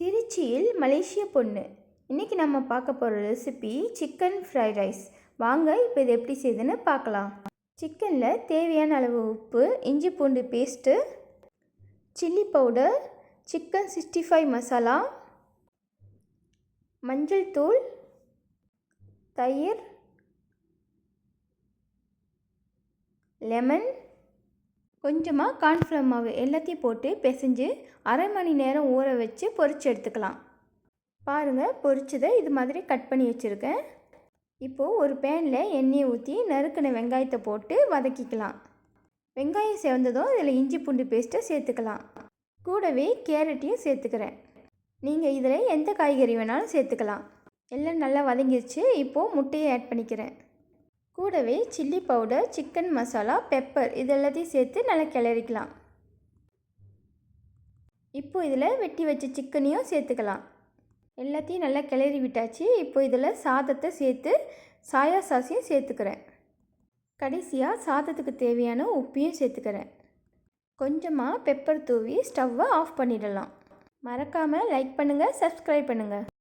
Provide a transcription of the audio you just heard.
திருச்சியில் மலேசிய பொண்ணு. இன்றைக்கி நம்ம பார்க்க போகிற ரெசிபி சிக்கன் ஃப்ரைட் ரைஸ் வாங்க இப்போ இது எப்படி செய்யுதுன்னு பார்க்கலாம். சிக்கனில் தேவையான அளவு உப்பு இஞ்சி பூண்டு paste chilli powder chicken sixty five masala மஞ்சள் தூள் தயிர் லெமன் கொஞ்சமாக கார்ன்ஃப்ளவர் மாவு எல்லாத்தையும் போட்டு பிசைஞ்சு அரை மணி நேரம் ஊற வச்சு பொறிச்சு எடுத்துக்கலாம். பாருங்கள் பொரிச்சதை இது மாதிரி கட் பண்ணி வச்சுருக்கேன். இப்போது ஒரு பேனில் எண்ணெயை ஊற்றி நறுக்கின வெங்காயத்தை போட்டு வதக்கிக்கலாம். வெங்காயம் சேர்ந்ததும் இதில் இஞ்சி பூண்டு பேஸ்ட்டை சேர்த்துக்கலாம். கூடவே கேரட்டையும் சேர்த்துக்கிறேன். நீங்கள் இதில் எந்த காய்கறி வேணாலும் சேர்த்துக்கலாம். எல்லாம் நல்லா வதங்கிருச்சு இப்போது முட்டையை ஆட் பண்ணிக்கிறேன். கூடவே chilli powder chicken masala pepper இது எல்லாத்தையும் சேர்த்து நல்லா கிளறிக்கலாம். இப்போ இதில் வெட்டி வச்ச சிக்கனையும் சேர்த்துக்கலாம். எல்லாத்தையும் நல்லா கிளறி விட்டாச்சு. இப்போ இதில் சாதத்தை சேர்த்து சாயா சாஸையும் சேர்த்துக்கிறேன். கடைசியாக சாதத்துக்கு தேவையான உப்பையும் சேர்த்துக்கிறேன். கொஞ்சமாக பெப்பர் தூவி ஸ்டவ்வை ஆஃப் பண்ணிடலாம். மறக்காமல் லைக் பண்ணுங்கள் சப்ஸ்கிரைப் பண்ணுங்கள்